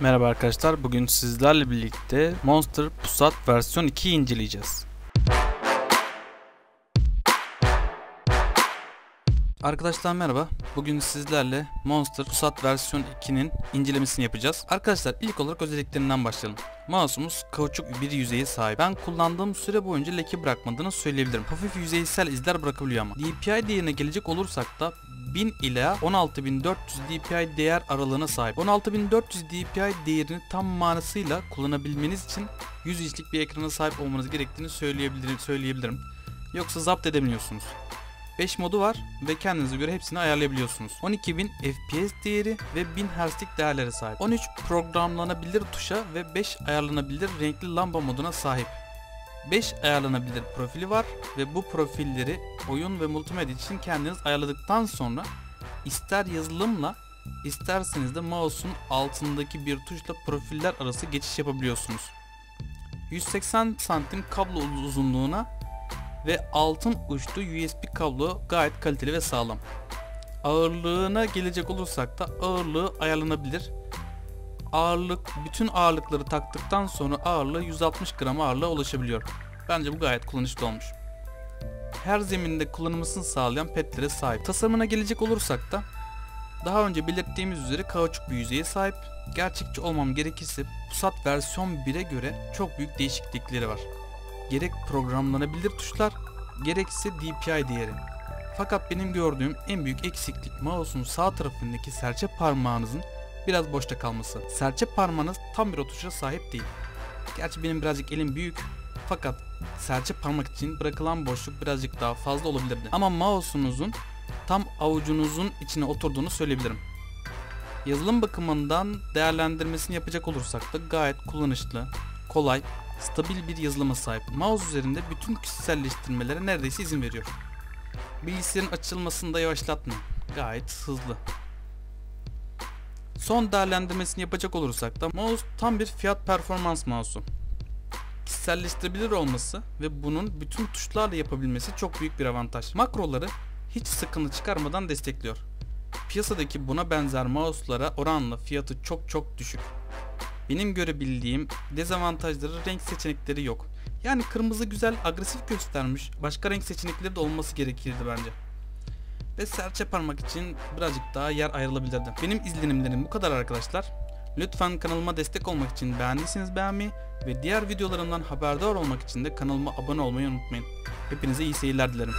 Merhaba arkadaşlar. Bugün sizlerle birlikte Monster Pusat versiyon 2'yi inceleyeceğiz. Arkadaşlar merhaba. Bugün sizlerle Monster Pusat versiyon 2'nin incelemesini yapacağız. Arkadaşlar ilk olarak özelliklerinden başlayalım. Mouse'umuz kauçuk bir yüzeye sahip. Ben kullandığım süre boyunca leke bırakmadığını söyleyebilirim. Hafif yüzeysel izler bırakabiliyor ama. DPI değerine gelecek olursak da 1000 ila 16400 DPI değer aralığına sahip. 16400 DPI değerini tam manasıyla kullanabilmeniz için 100 inçlik bir ekrana sahip olmanız gerektiğini söyleyebilirim. söyleyebilirim. Yoksa zapt edemiyorsunuz. 5 modu var ve kendinize göre hepsini ayarlayabiliyorsunuz. 12000 FPS değeri ve 1000 Hz'lik değerlere sahip. 13 programlanabilir tuşa ve 5 ayarlanabilir renkli lamba moduna sahip. 5 ayarlanabilir profili var ve bu profilleri oyun ve multimedya için kendiniz ayarladıktan sonra ister yazılımla isterseniz de mouse'un altındaki bir tuşla profiller arası geçiş yapabiliyorsunuz. 180 santim kablo uzunluğuna ve altın uçlu USB kablo gayet kaliteli ve sağlam. Ağırlığına gelecek olursak da ağırlığı ayarlanabilir. Ağırlık bütün ağırlıkları taktıktan sonra ağırlığı 160 gram ağırlığa ulaşabiliyor. Bence bu gayet kullanışlı olmuş. Her zeminde kullanılmasını sağlayan petlere sahip. Tasarımına gelecek olursak da daha önce belirttiğimiz üzere kauçuk bir yüzeye sahip. Gerçekçi olmam gerekirse Pusat versiyon 1'e göre çok büyük değişiklikleri var. Gerek programlanabilir tuşlar, gerekse DPI değeri. Fakat benim gördüğüm en büyük eksiklik mouse'un sağ tarafındaki serçe parmağınızın biraz boşta kalması. Serçe parmağınız tam bir oturuşa sahip değil. Gerçi benim birazcık elim büyük fakat serçe parmak için bırakılan boşluk birazcık daha fazla olabilirdi. Ama mouse'unuzun tam avucunuzun içine oturduğunu söyleyebilirim. Yazılım bakımından değerlendirmesini yapacak olursak da gayet kullanışlı, kolay, stabil bir yazılıma sahip. Mouse üzerinde bütün kişiselleştirmelere neredeyse izin veriyor. Bilgisayarın açılmasını da yavaşlatmıyor. Gayet hızlı. Son değerlendirmesini yapacak olursak da mouse tam bir fiyat performans mouse'u. Kişiselleştirebilir olması ve bunun bütün tuşlarla yapabilmesi çok büyük bir avantaj. Makroları hiç sıkıntı çıkarmadan destekliyor. Piyasadaki buna benzer mouse'lara oranla fiyatı çok çok düşük. Benim görebildiğim dezavantajları renk seçenekleri yok. Yani kırmızı güzel agresif göstermiş başka renk seçenekleri de olması gerekirdi bence. Ve serçe parmak için birazcık daha yer ayrılabilirdi. Benim izlenimlerim bu kadar arkadaşlar. Lütfen kanalıma destek olmak için beğendiyseniz beğenmeyi ve diğer videolarımdan haberdar olmak için de kanalıma abone olmayı unutmayın. Hepinize iyi seyirler dilerim.